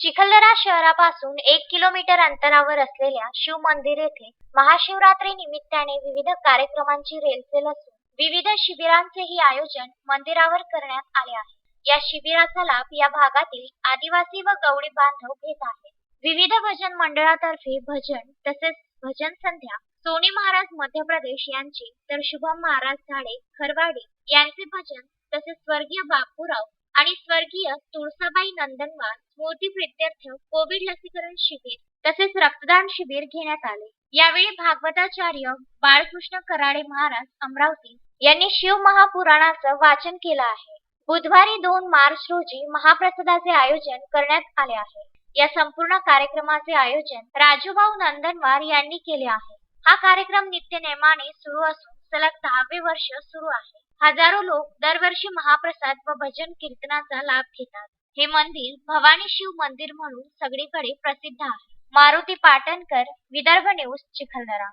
चिखलदरा शहरापासून एक किलोमीटर अंतरावर असलेल्या शिव मंदिर येथे महाशिवरात्री निमित्ताने विविध कार्यक्रमांची रेलचेल असून विविध शिबिरांचेही आयोजन मंदिरावर करण्यात आले आहे. या शिबिराचा लाभ या भागातील आदिवासी व गवळी बांधव घेत आहेत. विविध भजन मंडळातर्फे भजन तसेच भजन संध्या सोनी महाराज मध्य प्रदेश यांची तर शुभम महाराज झाडे खरवाडी यांचे भजन तसेच स्वर्गीय बापूराव आणि स्वर्गीय तुळसाबाई नंदनवार स्मृती प्रित्यर्थ कोविड लसीकरण शिबिर तसेच रक्तदान शिबिर घेण्यात आले. यावेळी भागवताचार्य बाळकृष्ण कराडे महाराज अमरावती यांनी शिव महापुराणाचं वाचन केलं आहे. बुधवारी दोन मार्च रोजी महाप्रसादाचे आयोजन करण्यात आले आहे. या संपूर्ण कार्यक्रमाचे आयोजन राजूभाऊ नंदनवार यांनी केले आहे. हा कार्यक्रम नित्य नेमाने सुरू असून सलग दहावे वर्ष सुरू आहे. हजारो लोक दरवर्षी महाप्रसाद व भजन कीर्तनाचा लाभ घेतात. हे मंदिर भवानी शिव मंदिर म्हणून सगळीकडे प्रसिद्ध आहे. मारुती पाटणकर विदर्भ न्यूज चिखलदरा.